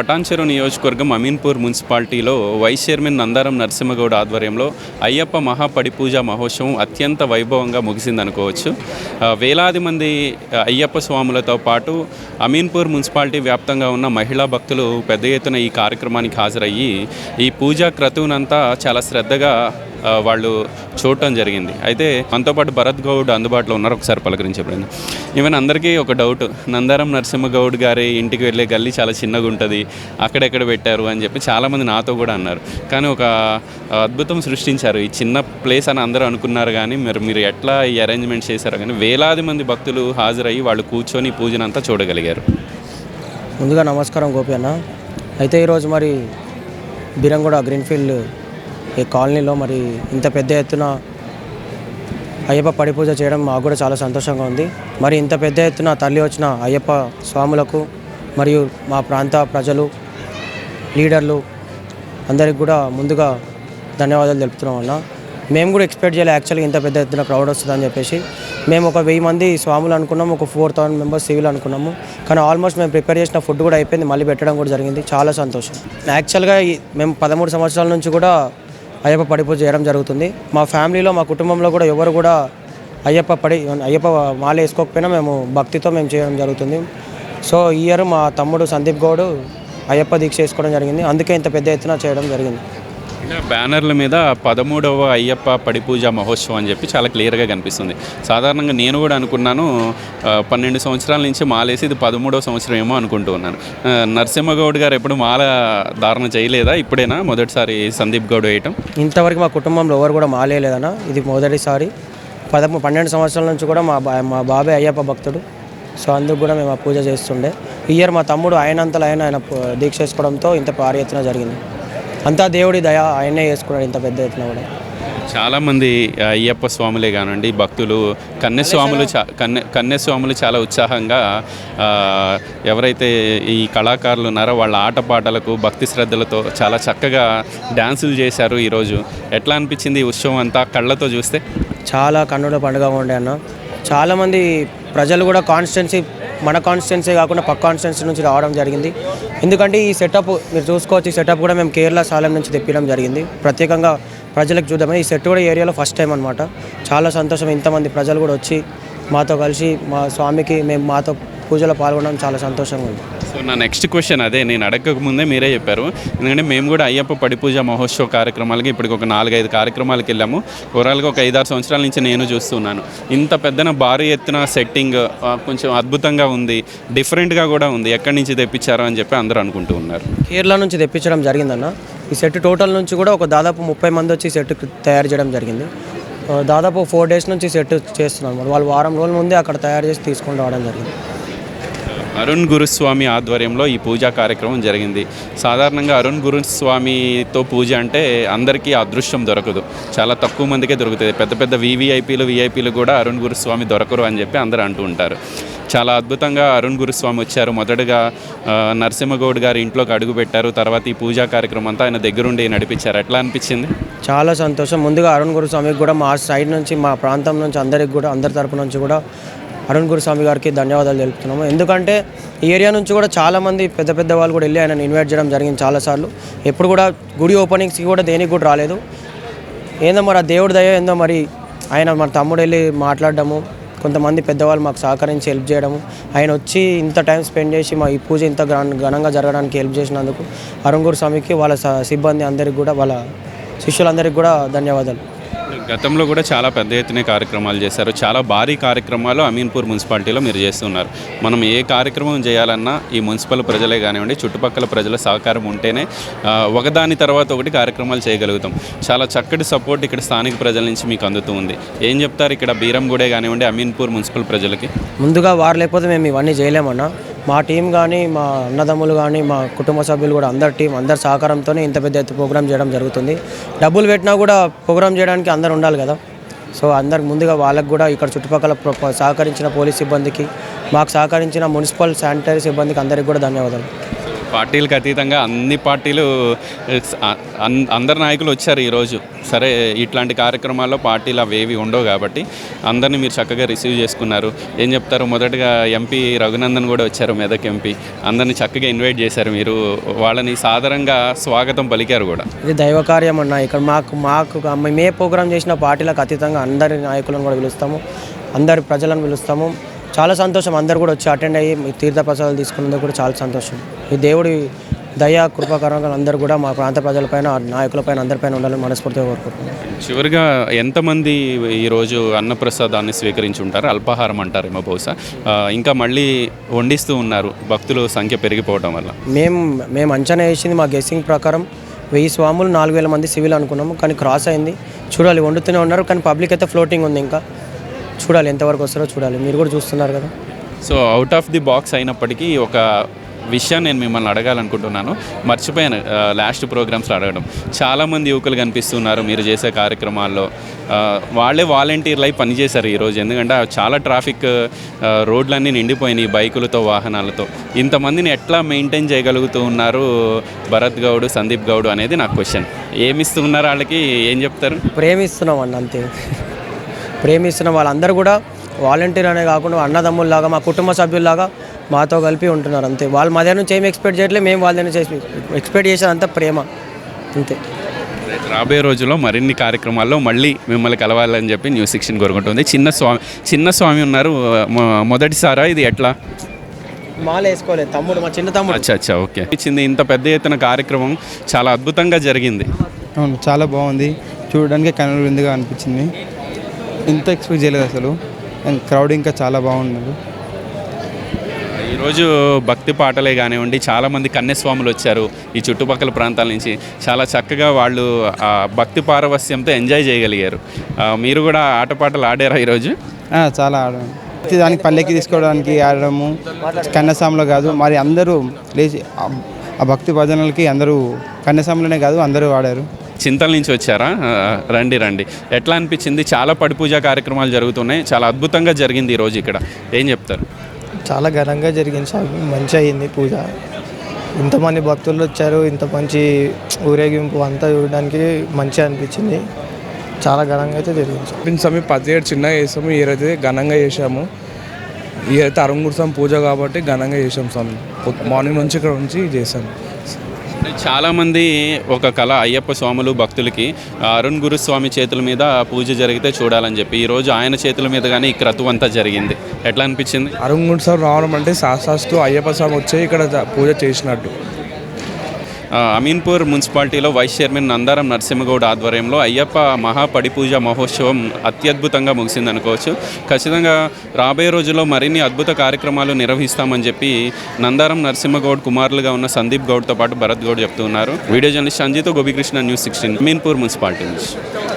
పటాన్చెరు నియోజకవర్గం అమీన్పూర్ మున్సిపాలిటీలో vice chairman Nandaram Narasimha Goud ఆధ్వర్యంలో అయ్యప్ప మహాపడి పూజ మహోత్సవం అత్యంత వైభవంగా ముగిసిందనుకోవచ్చు. వేలాది మంది అయ్యప్ప స్వాములతో పాటు అమీన్పూర్ మున్సిపాలిటీ వ్యాప్తంగా ఉన్న మహిళా భక్తులు పెద్ద ఎత్తున ఈ కార్యక్రమానికి హాజరయ్యి ఈ పూజా క్రతువునంతా చాలా శ్రద్ధగా వాళ్ళు చూడటం జరిగింది. అయితే మనతో పాటు భరత్ గౌడ్ అందుబాటులో ఉన్నారు. ఒకసారి పలకరించబడింది ఈవెన్ అందరికీ ఒక డౌట్. నందారం నరసింహ గౌడ్ గారి ఇంటికి వెళ్ళే గల్లీ చాలా చిన్నగా ఉంటుంది. అక్కడెక్కడ పెట్టారు అని చెప్పి చాలామంది నాతో కూడా అన్నారు. కానీ ఒక అద్భుతం సృష్టించారు. ఈ చిన్న ప్లేస్ అని అందరూ అనుకున్నారు కానీ మరి మీరు ఎట్లా ఈ అరేంజ్మెంట్ చేశారో కానీ వేలాది మంది భక్తులు హాజరయ్యి వాళ్ళు కూర్చొని పూజనంతా చూడగలిగారు. ముందుగా నమస్కారం గోపి అన్న. అయితే ఈరోజు మరి బీరంగూడ గ్రీన్ఫీల్డ్ ఈ కాలనీలో మరి ఇంత పెద్ద ఎత్తున అయ్యప్ప పడి పూజ చేయడం మాకు కూడా చాలా సంతోషంగా ఉంది. మరి ఇంత పెద్ద ఎత్తున తల్లి వచ్చిన అయ్యప్ప స్వాములకు మరియు మా ప్రాంత ప్రజలు లీడర్లు అందరికి కూడా ముందుగా ధన్యవాదాలు తెలుపుతున్నాం అన్న. మేము కూడా ఎక్స్పెక్ట్ చేయాలి యాక్చువల్గా ఇంత పెద్ద ఎత్తున క్రౌడ్ వస్తుందని చెప్పేసి. మేము ఒక వెయ్యి మంది స్వాములు అనుకున్నాము ఒక ఫోర్ థౌసండ్ మెంబర్స్ సివిల్ అనుకున్నాము. కానీ ఆల్మోస్ట్ మేము ప్రిపేర్ చేసిన ఫుడ్ కూడా అయిపోయింది మళ్ళీ పెట్టడం కూడా జరిగింది. చాలా సంతోషం. యాక్చువల్గా మేము పదమూడు సంవత్సరాల నుంచి కూడా అయ్యప్ప పడి పూజ చేయడం జరుగుతుంది. మా ఫ్యామిలీలో మా కుటుంబంలో కూడా ఎవరు కూడా అయ్యప్ప పడి అయ్యప్ప మాల వేసుకోకపోయినా మేము భక్తితో మేము చేయడం జరుగుతుంది. సో ఈ ఇయర్ మా తమ్ముడు సందీప్ గౌడ్ అయ్యప్ప దీక్ష చేసుకోవడం జరిగింది. అందుకే ఇంత పెద్ద ఎత్తున చేయడం జరిగింది. బ్యానర్ల మీద పదమూడవ అయ్యప్ప పడి పూజ మహోత్సవం అని చెప్పి చాలా క్లియర్గా కనిపిస్తుంది. సాధారణంగా నేను కూడా అనుకున్నాను పన్నెండు సంవత్సరాల నుంచి మాలేసి ఇది పదమూడవ సంవత్సరం ఏమో అనుకుంటూ ఉన్నాను. నరసింహగౌడ్ గారు ఎప్పుడు మాల ధారణ చేయలేదా? ఇప్పుడేనా మొదటిసారి సందీప్ గౌడ్ వేయటం? ఇంతవరకు మా కుటుంబంలో ఎవరు కూడా మాలేదన్న ఇది మొదటిసారి. పదము పన్నెండు సంవత్సరాల నుంచి కూడా మా బా మా బాబాయ్ అయ్యప్ప భక్తుడు. సో అందుకు కూడా మేము ఆ పూజ చేస్తుండే. ఇయర్ మా తమ్ముడు ఆయనంతలో ఆయన ఆయన దీక్ష చేసుకోవడంతో ఇంత పారి ఎత్తున జరిగింది. అంతా దేవుడి దయ ఆయనే చేసుకున్నాడు ఇంత పెద్ద ఎత్తున కూడా. చాలామంది అయ్యప్ప స్వాములే కానివ్వండి భక్తులు. కన్యస్వాములు చా కన్య కన్యస్వాములు చాలా ఉత్సాహంగా ఎవరైతే ఈ కళాకారులు ఉన్నారో వాళ్ళ ఆటపాటలకు భక్తి శ్రద్ధలతో చాలా చక్కగా డ్యాన్సులు చేశారు ఈరోజు. ఎట్లా అనిపించింది ఈ ఉత్సవం అంతా కళ్ళతో చూస్తే? చాలా కన్నుల పండుగ ఉండే అన్న. చాలామంది ప్రజలు కూడా కాన్స్టిట్యున్సీ మన కాన్స్టిట్యున్సీ కాకుండా పక్క కాన్స్టిట్యున్సీ నుంచి రావడం జరిగింది. ఎందుకంటే ఈ సెటప్ మీరు చూసుకోవచ్చు ఈ సెటప్ కూడా మేము కేరళ సాలెం నుంచి తెప్పించడం జరిగింది. ప్రత్యేకంగా ప్రజలకు చూద్దామని ఈ సెట్ కూడా ఏరియాలో ఫస్ట్ టైం అనమాట చాలా సంతోషం. ఇంతమంది ప్రజలు కూడా వచ్చి మాతో కలిసి మా స్వామికి మేము మాతో పూజలో పాల్గొనడం చాలా సంతోషంగా ఉంది. సో నా నెక్స్ట్ క్వశ్చన్ అదే నేను అడగక ముందే మీరే చెప్పారు. ఎందుకంటే మేము కూడా అయ్యప్ప పడి పూజ మహోత్సవ కార్యక్రమాలకి ఇప్పటికి ఒక నాలుగైదు కార్యక్రమాలకు వెళ్ళాము. ఓవరాల్గా ఒక ఐదారు సంవత్సరాల నుంచి నేను చూస్తున్నాను. ఇంత పెద్దన భారీ ఎత్తున సెట్టింగ్ కొంచెం అద్భుతంగా ఉంది డిఫరెంట్గా కూడా ఉంది. ఎక్కడి నుంచి తెప్పించారో అని చెప్పి అందరూ అనుకుంటూ ఉన్నారు. కేరళ నుంచి తెప్పించడం జరిగిందన్న. ఈ సెట్ టోటల్ నుంచి కూడా ఒక దాదాపు ముప్పై మంది వచ్చి సెట్ తయారు చేయడం జరిగింది. దాదాపు ఫోర్ డేస్ నుంచి సెట్ చేస్తున్నాం అన్నమాట. వాళ్ళు వారం రోజుల ముందే అక్కడ తయారు చేసి తీసుకొని రావడం జరిగింది. అరుణ్ గురుస్వామి ఆధ్వర్యంలో ఈ పూజా కార్యక్రమం జరిగింది. సాధారణంగా అరుణ్ గురుస్వామితో పూజ అంటే అందరికీ అదృష్టం దొరకదు. చాలా తక్కువ మందికే దొరుకుతుంది పెద్ద పెద్ద వివిఐపీలు విఐపీలు కూడా అరుణ్ గురుస్వామి దొరకరు అని చెప్పి అందరూ అంటూ ఉంటారు. చాలా అద్భుతంగా అరుణ్ గురుస్వామి వచ్చారు. మొదటగా నరసింహగౌడ్ గారి ఇంట్లోకి అడుగు పెట్టారు. తర్వాత ఈ పూజా కార్యక్రమం అంతా ఆయన దగ్గరుండి నడిపించారు. ఎట్లా అనిపించింది? చాలా సంతోషం. ముందుగా అరుణ్ గురుస్వామికి కూడా మా సైడ్ నుంచి మా ప్రాంతం నుంచి అందరికి కూడా అందరి తరపు నుంచి కూడా అరుణ్ గురుస్వామి గారికి ధన్యవాదాలు తెలుపుతున్నాము. ఎందుకంటే ఈ ఏరియా నుంచి కూడా చాలామంది పెద్ద పెద్ద వాళ్ళు కూడా వెళ్ళి ఆయన ఇన్వైట్ చేయడం జరిగింది చాలాసార్లు. ఎప్పుడు కూడా గుడి ఓపెనింగ్స్కి కూడా దేనికి కూడా రాలేదు. ఏందో మరి ఆ దేవుడి దయ ఏందో మరి ఆయన మన తమ్ముడు వెళ్ళి మాట్లాడడము కొంతమంది పెద్దవాళ్ళు మాకు సహకరించి హెల్ప్ చేయడము ఆయన వచ్చి ఇంత టైం స్పెండ్ చేసి మా ఈ పూజ ఇంత ఘనంగా జరగడానికి హెల్ప్ చేసినందుకు అరుణ్ స్వామికి వాళ్ళ స- సిబ్బంది అందరికి కూడా వాళ్ళ శిష్యులందరికీ కూడా ధన్యవాదాలు. గతంలో కూడా చాలా పెద్ద ఎత్తున కార్యక్రమాలు చేశారు. చాలా భారీ కార్యక్రమాలు అమీన్పూర్ మున్సిపాలిటీలో మీరు చేస్తున్నారు. మనం ఏ కార్యక్రమం చేయాలన్నా ఈ మున్సిపల్ ప్రజలే కానివ్వండి చుట్టుపక్కల ప్రజల సహకారం ఉంటేనే ఒకదాని తర్వాత ఒకటి కార్యక్రమాలు చేయగలుగుతాం. చాలా చక్కటి సపోర్ట్ ఇక్కడ స్థానిక ప్రజల నుంచి మీకు అందుతూ ఉంది. ఏం చెప్తారు ఇక్కడ బీరంగూడే కానివ్వండి అమీన్పూర్ మున్సిపల్ ప్రజలకి? ముందుగా వారు లేకపోతే మేము ఇవన్నీ చేయలేమన్నా. మా టీం కానీ మా అన్నదమ్ములు కానీ మా కుటుంబ సభ్యులు కూడా అందరి టీం అందరి సహకారంతోనే ఇంత పెద్ద ఎత్తు ప్రోగ్రామ్ చేయడం జరుగుతుంది. డబ్బులు పెట్టినా కూడా ప్రోగ్రామ్ చేయడానికి అందరు ఉండాలి కదా. సో అందరికి ముందుగా వాళ్ళకు కూడా ఇక్కడ చుట్టుపక్కల సహకరించిన పోలీస్ సిబ్బందికి మాకు సహకరించిన మున్సిపల్ శానిటరీ సిబ్బందికి అందరికి కూడా ధన్యవాదాలు. పార్టీలకు అతీతంగా అన్ని పార్టీలు అందరి అందరు నాయకులు వచ్చారు ఈరోజు. సరే ఇట్లాంటి కార్యక్రమాల్లో పార్టీలు అవేవి ఉండవు కాబట్టి అందరినీ మీరు చక్కగా రిసీవ్ చేసుకున్నారు. ఏం చెప్తారు? మొదటగా ఎంపీ రఘునందన్ కూడా వచ్చారు మెదక్ ఎంపీ. అందరిని చక్కగా ఇన్వైట్ చేశారు మీరు. వాళ్ళని సాధారణంగా స్వాగతం పలికారు కూడా. ఇది దైవ కార్యం అన్న ఇక్కడ మాకు మాకు మే ప్రోగ్రామ్ చేసిన పార్టీలకు అతీతంగా అందరి నాయకులను కూడా పిలుస్తాము. అందరి ప్రజలను పిలుస్తాము. చాలా సంతోషం. అందరు కూడా వచ్చి అటెండ్ అయ్యి మీ తీర్థ ప్రసాదాలు తీసుకున్నందుకు కూడా చాలా సంతోషం. ఈ దేవుడి దయా కృపాకరంగా అందరూ కూడా మా ప్రాంత ప్రజలపైన నాయకులపైన అందరిపైన ఉండాలని మనస్ఫూర్తిగా కోరుకుంటున్నాం. చివరిగా ఎంతమంది ఈరోజు అన్నప్రసాదాన్ని స్వీకరించి ఉంటారు? అల్పాహారం అంటారేమో బహుశా. ఇంకా మళ్ళీ వండిస్తూ ఉన్నారు. భక్తుల సంఖ్య పెరిగిపోవడం వల్ల. మేము మేము అంచనా వేసింది మా గెస్సింగ్ ప్రకారం వెయ్యి స్వాములు నాలుగు వేల మంది సివిల్ అనుకున్నాము. కానీ క్రాస్ అయింది. చూడాలి వండుతూనే ఉన్నారు. కానీ పబ్లిక్ అయితే ఫ్లోటింగ్ ఉంది ఇంకా. చూడాలి ఎంతవరకు వస్తారో చూడాలి. మీరు కూడా చూస్తున్నారు కదా. So out of the box అయినప్పటికీ ఒక విషయం నేను మిమ్మల్ని అడగాలనుకుంటున్నాను. మర్చిపోయాను లాస్ట్ ప్రోగ్రామ్స్లో అడగడం. చాలామంది యువకులు కనిపిస్తున్నారు మీరు చేసే కార్యక్రమాల్లో. వాళ్ళే వాలంటీర్లు అయి పనిచేశారు ఈరోజు ఎందుకంటే చాలా ట్రాఫిక్ రోడ్లన్నీ నిండిపోయినాయి బైకులతో వాహనాలతో. ఇంతమందిని ఎట్లా మెయింటైన్ చేయగలుగుతూ ఉన్నారు భరత్ గౌడ్ సందీప్ గౌడ్ అనేది నా క్వశ్చన్ ఏమిస్తూ ఉన్నారు వాళ్ళకి? ఏం చెప్తారు? ప్రేమిస్తున్నాం అన్న అంతే. ప్రేమిస్తున్నాం వాళ్ళందరూ కూడా వాలంటీర్ అనే కాకుండా అన్నదమ్ముల్లాగా మా కుటుంబ సభ్యుల్లాగా మాతో కలిపి ఉంటున్నారు అంతే. వాళ్ళు మా దగ్గర నుంచి ఏం ఎక్స్పెక్ట్ చేయట్లేదు మేము వాళ్ళ దగ్గర నుంచి ఎక్స్పెక్ట్ చేసేది అంతా ప్రేమ అంతే. రాబోయే రోజుల్లో మరిన్ని కార్యక్రమాల్లో మళ్ళీ మిమ్మల్ని కలవాలని చెప్పి న్యూస్ సిక్స్టీన్ కోరుకుంటుంది. చిన్న స్వామి చిన్న స్వామి ఉన్నారు మొ- మొదటిసారా ఇది ఎట్లా? మాల వేసుకోలేదు తమ్ముడు మా చిన్న తమ్ముడు. అచ్చా అచ్చా ఓకే. ఇచ్చింది ఇంత పెద్ద ఎత్తున కార్యక్రమం చాలా అద్భుతంగా జరిగింది. అవును చాలా బాగుంది. చూడడానికి కనుల విందుగా అనిపించింది. ఇంత ఎక్స్పెక్ట్ చేయలేదు అసలు. అండ్ క్రౌడ్ ఇంకా చాలా బాగున్నారు ఈరోజు భక్తి పాటలే కానివ్వండి చాలామంది కన్యస్వాములు వచ్చారు ఈ చుట్టుపక్కల ప్రాంతాల నుంచి. చాలా చక్కగా వాళ్ళు ఆ భక్తి పారవస్యంతో ఎంజాయ్ చేయగలిగారు. మీరు కూడా ఆటపాటలు ఆడారా ఈరోజు? చాలా ఆడాము ప్రతి దానికి పల్లెకి తీసుకోవడానికి ఆడడము కన్నసాములో కాదు మరి అందరూ లేచి ఆ- భక్తి భజనలకి అందరూ కన్నసాములోనే కాదు అందరూ ఆడారు. చింతల నుంచి వచ్చారా? రండి రండి. ఎట్లా అనిపించింది? చాలా పడి పూజ కార్యక్రమాలు జరుగుతున్నాయి. చాలా అద్భుతంగా జరిగింది ఈరోజు ఇక్కడ. ఏం చెప్తారు? చాలా ఘనంగా జరిగింది స్వామి మంచి అయింది పూజ. ఇంతమంది భక్తులు వచ్చారు. ఇంత మంచి ఊరేగింపు అంతా చూడడానికి మంచిగా అనిపించింది. చాలా ఘనంగా అయితే జరిగింది స్వామి. పిన్ స్వామి ఏడు చిన్నగా చేస్తాము ఈ అయితే ఘనంగా చేసాము ఈ అయితే అరుణ్ స్వామి పూజ కాబట్టి ఘనంగా చేసాం స్వామి. మార్నింగ్ నుంచి ఇక్కడ నుంచి చేసాము చాలామంది ఒక కళ అయ్యప్ప స్వాములు భక్తులకి అరుణ్ గురుస్వామి చేతుల మీద పూజ జరిగితే చూడాలని చెప్పి ఈరోజు ఆయన చేతుల మీద కానీ ఈ క్రతువు అంతా జరిగింది. ఎట్లా అనిపించింది? అరుణ్ స్వామి రావడం అంటే శాస్త్రాస్తు అయ్యప్ప స్వామి వచ్చి ఇక్కడ పూజ చేసినట్టు. అమీన్పూర్ మున్సిపాలిటీలో వైస్ చైర్మన్ నందారం నరసింహగౌడ్ ఆధ్వర్యంలో అయ్యప్ప మహాపడిపూజ మహోత్సవం అత్యద్భుతంగా ముగిసింది అనుకోవచ్చు ఖచ్చితంగా రాబోయే రోజుల్లో మరిన్ని అద్భుత కార్యక్రమాలు నిర్వహిస్తామని చెప్పి నందారం నరసింహగౌడ్ కుమారులుగా ఉన్న సందీప్ గౌడ్తో పాటు భరత్ గౌడ్ చెప్తున్నారు. Video journalist సంజీతో Gopikrishna news sixteen Ameenpur municipality నుంచి.